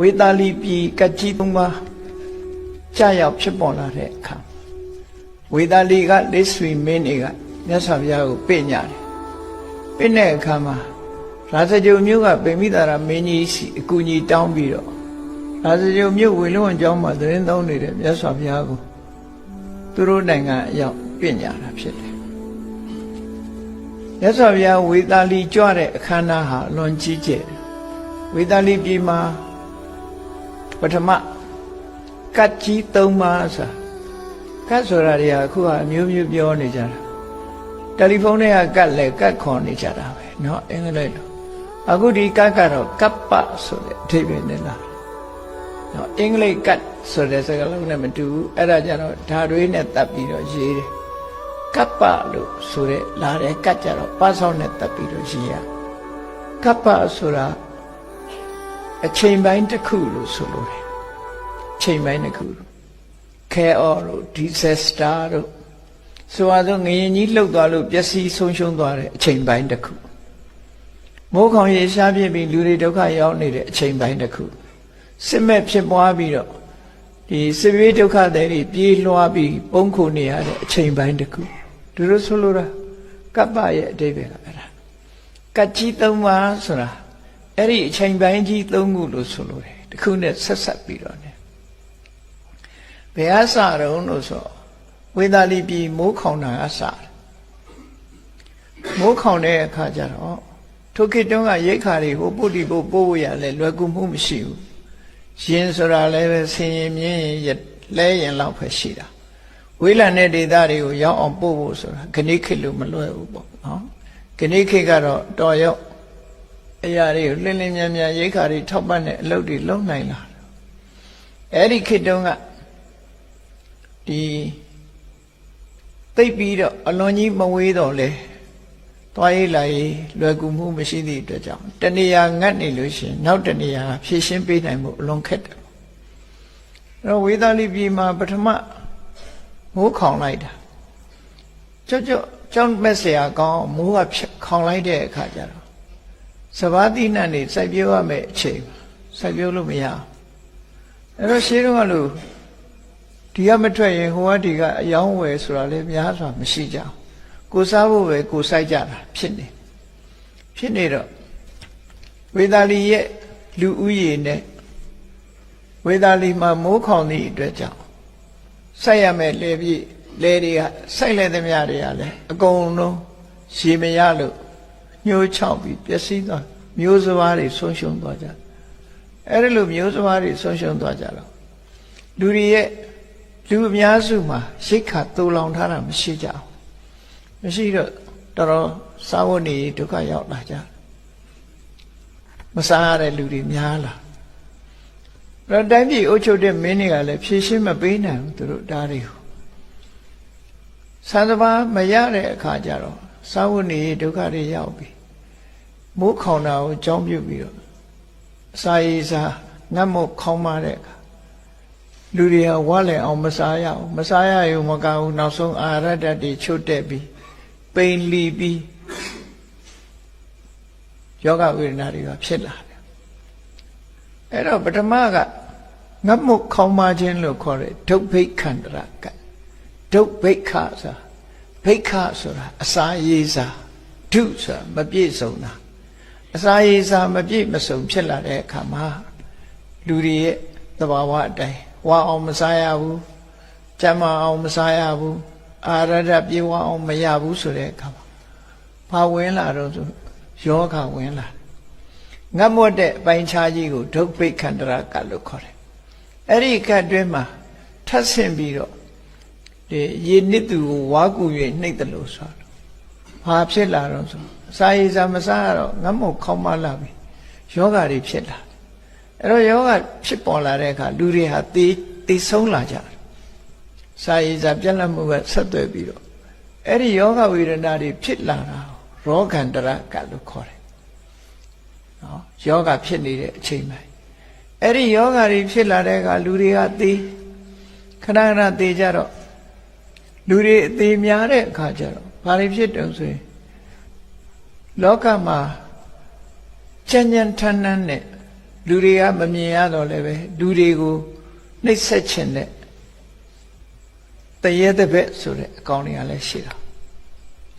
ဝေသာလီပြည်ကကြီးသုံးပါးကြာရောက်ဖြစ်ပေါ်လာတဲ့အခါဝေသာလီကလက်ဆွေမင်းတွေကမြတ်စွာဘုရားကိုပြညတယ်ပြတဲ့အခါမှာရာဇကြုံမျိုးကဗိမိတာရမင်းကြီးစီအကူကြီးတောင်းပြီးတော့ရာဇကြုံမျိုးဝေလွန်ကျောင်းမှာသတင်းသုံးနေတဲ့မြတ်စွာဘုရားကိုသူတို့နိုင်ငံအရောက်ပြညတာဖြစ်တယ်မြတ်စွာဘုရားဝေသာလီကြွတဲ့အခမ်းအနားဟာအလွန်ကြီးကျယ်တယ်ဝေသာလီပြည်မှာ ပထမကတ်ကြီး၃ပါးဆိုကတ်ဆိုတာတွေကအခုကအမျိုးမျိုးပြောနေကြတာတယ်လီဖုန်းတွေကကတ်လဲကတ်ခေါ်နေကြတာပဲเนาะအင်္ဂလိပ်လိုအခုဒီကတ်ကတော့ကပ်ပဆိုတဲ့အဓိပ္ပာယ်နဲ့လားเนาะအင်္ဂလိပ်ကတ်ဆိုတဲ့စကားလုံးနဲ့မတူဘူးအဲ့ဒါကြတော့ဓာတွေးနဲ့တပ်ပြီးတော့ရေးတယ်ကပ်ပလို့ဆိုတဲ့လာတဲ့ကတ်ကြတော့ပါဆောင်းနဲ့တပ်ပြီးတော့ရေးရကပ်ပဆိုတာ အချိန်ပိုင်းတစ်ခုလို့ဆိုလို့တယ်အချိန်ပိုင်းတစ်ခုလို့ chaos တို့ disaster တို့ဆိုပါတော့ငရင်ကြီးလှုပ်သွားလို့ပျက်စီးဆုံးရှုံးသွားတဲ့အချိန်ပိုင်းတစ်ခုမိုးခေါင်ရေရှားပြစ်ပြီးလူတွေဒုက္ခရောက်နေတဲ့အချိန်ပိုင်းတစ်ခုစစ်မဲ့ဖြစ်ပွားပြီးတော့ဒီစစ်ဘေးဒုက္ခတွေပြေးလွှားပြီးပုံခုနေရတဲ့အချိန်ပိုင်းတစ်ခုသူတို့ဆိုလိုတာကပ္ပရဲ့အတိတ်ပဲအဲ့ဒါကတ်ကြီးသုံးပါးဆိုတာ အဲ့ဒီအချိန်ပိုင်းကြီးသုံးခုလို့ဆိုလိုတယ်တခုနဲ့ဆက်ဆက်ပြီးတော့ ਨੇ ဘယ်အစတုံးလို့ဆိုဝေသာလီပြည်မိုးခေါင်တာအစတယ်မိုးခေါင်တဲ့အခါကျတော့ထိုခေတ်တုန်းကရိတ်ခါတွေဟိုပုတ်တီပို့ပို့ဖို့ရလဲလွယ်ကူမှုမရှိဘူးရင်ဆိုတာလည်းပဲဆင်ရင်မြင်းရင်လဲရင်လောက်ပဲရှိတာဝေးလံတဲ့ဒေသတွေကိုရောက်အောင်ပို့ဖို့ဆိုတာခဏိခေတ်လို့မလွယ်ဘူးပေါ့နော်ခဏိခေတ်ကတော့တော်ရောက် အရာတွေကိုလင်းလင်းမြန်မြန်ရိတ်ခါတွေထောက်ပံ့တဲ့အလုပ်တွေလုပ်နိုင်လာအဲ့ဒီခေတ်တုန်းကဒီတိတ်ပြီးတော့အလွန်ကြီးမဝေးတော့လေသွားရေးလာရေးလွယ်ကူမှုမရှိသည့်အတွက်ကြောင့်တဏှာငတ်နေလို့ရှင်နောက်တဏှာဖြည့်ရှင်းပေးနိုင်မှုအလွန်ခက်တယ်။အဲတော့ဝေဒာလိပြည်မှာပထမမိုးခေါင်လိုက်တာကြောက်ကြောက်ကြောက်မဲ့ဆရာကောင်းမိုးကခေါင်လိုက်တဲ့အခါကျတော့ စဘာတိနတ်နေစိုက်ပြိုးရမယ့်အချိန်စိုက်ပြိုးလို့မရအဲ့တော့ရှင်းတော့လို့ဒီကမထွက်ရင်ဟိုကဒီကအယောင်းဝယ်ဆိုတာလည်းများစွာမရှိကြဘူးကိုစားဖို့ပဲကိုစိုက်ကြတာဖြစ်နေဖြစ်နေတော့ဝေသာလီရဲ့လူဦးရေနဲ့ဝေသာလီမှာမိုးခေါင်သည့်အတွက်ကြောင့်စိုက်ရမယ်လေပြည့်လေတွေကစိုက်လဲသမျှတွေကလည်းအကုန်လုံးရေမရလို့ ညှိုးချောက်ပြီးပျက်စီးသွားမျိုးစဘာတွေဆုံးရှုံးသွားကြအဲ့ဒီလိုမျိုးစဘာတွေဆုံးရှုံးသွားကြတော့လူတွေရဲ့လူအများစုမှာရိတ်ခါတူလောင်ထားတာမရှိကြဘူးမရှိတော့တော်တော်စားဝတ်နေဒုက္ခရောက်လာကြမစားရတဲ့လူတွေများလာတော့တိုင်းပြည်အုပ်ချုပ်တဲ့မင်းတွေကလည်းဖြည့်ရှင်းမပေးနိုင်ဘူးသူတို့ဒါတွေကိုဆန္ဒပါမရတဲ့အခါကျတော့ စားဝတ်နေဒုက္ခတွေရောက်ပြီမိုးခေါင်တာကိုကြောင်းပြုတ်ပြီးတော့အစာရည်စားငတ်မို့ခေါင်းမတဲ့အခါလူတွေကဝါလည်းအောင်မစားရအောင်မစားရရုံမကဘူးနောက်ဆုံးအာရတ္တတွေချုပ်တက်ပြီးပိန်လီပြီးယောဂဝေဒနာတွေကဖြစ်လာတယ်အဲ့တော့ပထမကငတ်မှုခေါင်းမခြင်းလို့ခေါ်တဲ့ဒုဗိခန္တရကဒုဗိခဆို ဗိခဆိုတာအစာရေးစာဒုဆိုတာမပြည့်စုံတာအစာရေးစာမပြည့်မစုံဖြစ်လာတဲ့အခါမှာလူတွေရဲ့သဘာဝအတိုင်းဝါအောင်မစားရဘူးကြမ်းမအောင်မစားရဘူးအာရဒပြေဝအောင်မရဘူးဆိုတဲ့အခါမှာဘာဝင်လာတော့ဆိုယောဂဝင်လာငတ်မွတ်တဲ့အပိုင်းခြားကြီးကိုဒုဗိခန္တရကလို့ခေါ်တယ်အဲ့ဒီကအတွင်းမှာထပ်ဆင့်ပြီးတော့ ဒီရေနစ်သူကိုဝါကူ၍နှိပ်တယ်လို့ဆိုတော့ဘာဖြစ်လာတော့ဆိုစာရေးစာမစားရတော့ငတ်မွတ်ခေါင်းမလာပြီယောဂတွေဖြစ်လာအဲ့တော့ယောဂဖြစ်ပေါ်လာတဲ့အခါလူတွေဟာတေးတေးဆုံးလာကြတယ်စာရည်စာပြက်လက်မှုကဆက်သွယ်ပြီးတော့အဲ့ဒီယောဂဝေဒနာတွေဖြစ်လာတာရောဂန္တရကလို့ခေါ်တယ်နော်ယောဂဖြစ်နေတဲ့အချိန်မှာအဲ့ဒီယောဂတွေဖြစ်လာတဲ့အခါလူတွေကသေခဏခဏသေကြတော့ လူတွေအသေးများတဲ့အခါကျတော့ဘာတွေဖြစ်တုံဆိုရင်လောကမှာချမ်းချမ်းထန်းထန်းနဲ့လူတွေကမမြင်ရတော့လည်းပဲလူတွေကိုနှိပ်စက်ခြင်းနဲ့တရေတပည့်ဆိုတဲ့အကောင့်တွေကလည်းရှိတာ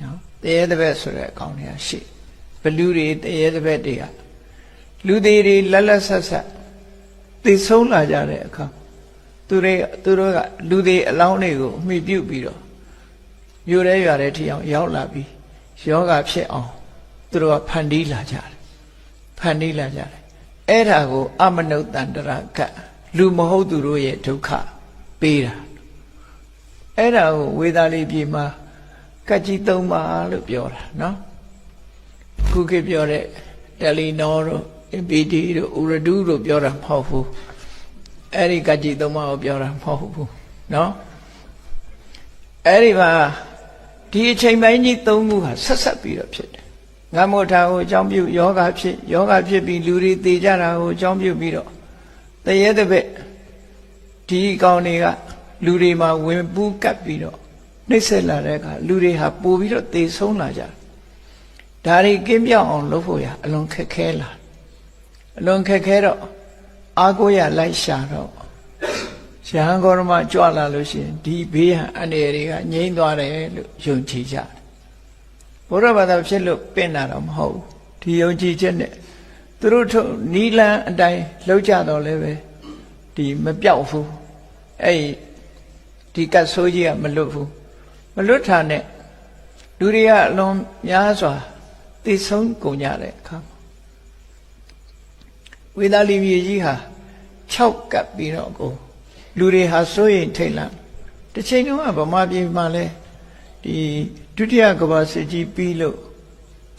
နော်တရေတပည့်ဆိုတဲ့အကောင့်တွေကရှိဘလူတွေတရေတပည့်တွေကလူသေးတွေလက်လက်ဆက်ဆက်သိဆုံးလာကြတဲ့အခါ သူတွေသူတို့ကလူသေးအလောင်းတွေကိုအမိပြုတ်ပြီးတော့မြို့ရဲရွာတဲ့ထီအောင်ရောက်လာပြီးယောဂဖြစ်အောင်သူတို့ကဖန်တီးလာကြတယ်ဖန်တီးလာကြတယ်အဲ့ဒါကို အမနုဿန္တရကလူမဟုတ်သူတို့ရဲ့ဒုက္ခပေးတာအဲ့ဒါကိုဝေသာလိပြေမှာကတ်ကြီးသုံးပါလို့ပြောတာနော်ခုခေတ်ပြောတဲ့တယ်လီနောတို့ MPD တို့ဥရဒုတို့ပြောတာမဟုတ်ဘူး အဲ့ဒီကတ်ကြီးသုံးပါကိုပြောတာမဟုတ်ဘူးနော်အဲ့ဒီမှာဒီအချိန်ပိုင်းကြီးသုံးခုဟာဆက်ဆက်ပြီးတော့ဖြစ်တယ်ငါမို့ထာကိုအကြောင်းပြုယောဂဖြစ်ယောဂဖြစ်ပြီးလူတွေသေကြတာကိုအကြောင်းပြုပြီးတော့တရေတပည့်ဒီကောင်တွေကလူတွေမှာဝင်ပူးကပ်ပြီးတော့နှိမ့်ဆက်လာတဲ့အခါလူတွေဟာပို့ပြီးတော့သေဆုံးလာကြတယ်ဒါတွေကင်းပြောင်းအောင်လုပ်ဖို့ရအလွန်ခက်ခဲလာအလွန်ခက်ခဲတော့ အာကိုရလိုက်ရှာတော့ရဟန်းဂေါရမကြွလာလို့ရှိရင်ဒီဘေးဟန်အနေတွေကငြိမ့်သွားတယ်လို့ယုံကြည်ကြတယ်ဘုရားဘာသာဖြစ်လို့ပင့်တာတော့မဟုတ်ဘူးဒီယုံကြည်ချက်နဲ့သူတို့ထုတ်နီလန်းအတိုင်းလှုပ်ကြတော့လည်းပဲဒီမပြောက်ဘူးအဲ့ဒီကတ်ဆိုးကြီးကမလွတ်ဘူးမလွတ်တာနဲ့လူတွေကအလွန်များစွာသိဆုံးကုန်ကြတဲ့အခါမှာ ဝေဒလီမြေကြီးဟာ6ကပ်ပြီးတော့ကိုလူတွေဟာစိုးရိမ်ထိတ်လန့်တစ်ချိန်တုန်းကဗမာပြည်မှာလဲဒီဒုတိယကမ္ဘာစစ်ကြီးပြီးလို့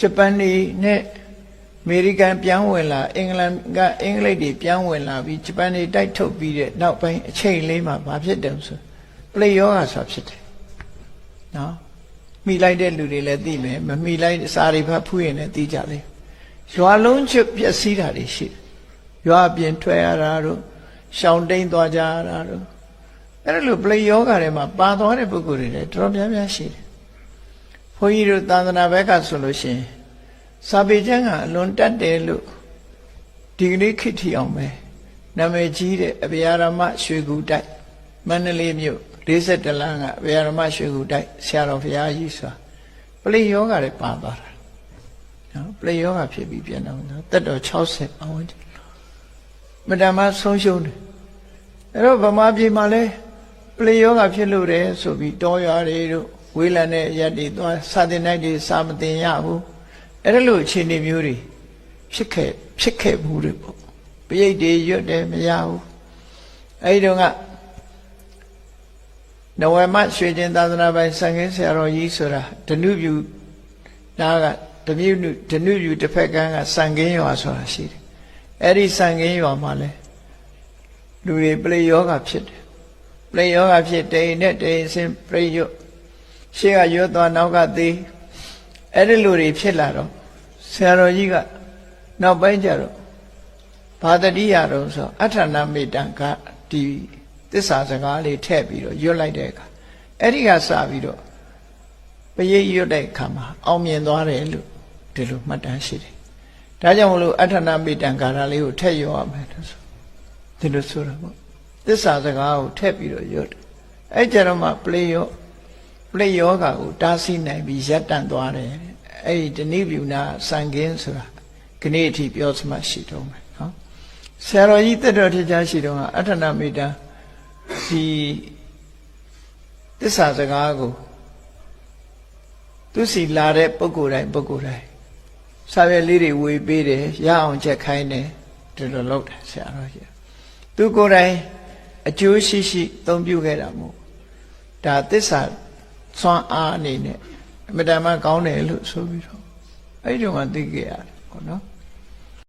ဂျပန်နေနဲ့အမေရိကန်ပြန်ဝင်လာအင်္ဂလန်ကအင်္ဂလိပ်တွေပြန်ဝင်လာပြီးဂျပန်တွေတိုက်ထုတ်ပြီးတဲ့နောက်ပိုင်းအချိန်လေးမှာဘာဖြစ်တယ်ဆိုပလေယောဂဆိုတာဖြစ်တယ်နော်မိလိုက်တဲ့လူတွေလည်းသိမယ်မမိလိုက်စာတွေဖတ်ဖူးရင်လည်းသိကြလိမ့်ရွာလုံးချွတ်ပျက်စီးတာတွေရှိတယ် ရွာပြင်ထွက်ရတာတို့ရှောင်တိန်သွားကြရတာတို့အဲ့ဒါလိုပလေယောဂထဲမှာပါသွားတဲ့ပုဂ္ဂိုလ်တွေလည်းတော်တော်များများရှိတယ်ဘုန်းကြီးတို့သာသနာဘက်ကဆိုလို့ရှိရင်စာပေကျမ်းကအလွန်တတ်တယ်လို့ဒီကနေ့ခေတ်ထီအောင်ပဲနာမည်ကြီးတဲ့အဗျာရမရွှေကူတိုက်မန္တလေးမြို့42လမ်းကအဗျာရမရွှေကူတိုက်ဆရာတော်ဘုရားကြီးဆိုတာပလေယောဂတွေပါသွားတာနော်ပလေယောဂဖြစ်ပြီးပြန်တော့တက်တော်60အဝန်းကျင် မတမဆုံးရှုံးတယ်အဲ့တော့ဗမာပြည်မှာလဲပလေယောဂဖြစ်လို့တယ်ဆိုပြီးတောရွာတွေတို့ဝေးလံတဲ့ရက်တွေသွားစာတင်နိုင်တွေစာမတင်ရဘူးအဲ့ဒါလို့အခြေအနေမျိုးတွေဖြစ်ခဲ့ဖြစ်ခဲ့ဘူးတွေပေါ့ပရိတ်တွေရွတ်တယ်မရဘူးအဲ့ဒီတော့ကနဝမရွှေကျင်သာသနာပိုင်ဆံခင်းဆရာတော်ကြီးဆိုတာဓနုပြူနားကဓနုဓနုပြူတစ်ဖက်ကန်းကဆံခင်းရွာဆိုတာရှိတယ် အဲ့ဒီဆံခင်းရွာမှာလဲလူတွေပလေယောဂဖြစ်တယ်ပလေယောဂဖြစ်တိန်နဲ့တိန်စင်ပြိယွတ်ရှေ့ကရွတ်သွားနောက်ကသေးအဲ့ဒီလူတွေဖြစ်လာတော့ဆရာတော်ကြီးကနောက်ပိုင်းကျတော့ဘာတတိယတော့ဆိုအဋ္ဌနာမေတ္တကဒီသစ္စာစကားလေးထည့်ပြီးတော့ရွတ်လိုက်တဲ့အခါအဲ့ဒီကစပြီးတော့ပရိတ်ရွတ်တဲ့အခါမှာအောင်မြင်သွားတယ်လို့ဒီလိုမှတ်တမ်းရှိတယ်။ ဒါကြောင့်မလို့အဋ္ဌနာမေတ္တကာရလေးကိုထည့်ရွတ်ရမယ်လို့ဆိုဒီလိုဆိုတာပေါ့သစ္စာစကားကိုထည့်ပြီးတော့ရွတ်တယ်။အဲ့ကြတော့မှပလေယောပလေယောဂါကိုတားဆီးနိုင်ပြီးရပ်တန့်သွားတယ်။အဲ့ဒီတဏိဗျူနာစံကင်းဆိုတာခဏအထိပြောစမှရှိတော့မယ်နော်။ဆရာတော်ကြီးတက်တော်ထကြရှိတော့အဋ္ဌနာမေတ္တဒီသစ္စာစကားကိုသူစီလာတဲ့ပုဂ္ဂိုလ်တိုင်းပုဂ္ဂိုလ်တိုင်း စာရွက်လေးတွေဝေပေးတယ်ရအောင်ချက်ခိုင်းတယ်ဒီလိုလုပ်တယ်ဆရာတော်ကြီးသူကိုယ်တိုင်အကျိုးရှိရှိသုံးပြုခဲ့တာမို့ဒါသစ္စာသွမ်းအားအနေနဲ့အမတန်မှကောင်းတယ်လို့ဆိုပြီးတော့အဲ့ဒီတော့မှသိခဲ့ရတယ်ပေါ့နော်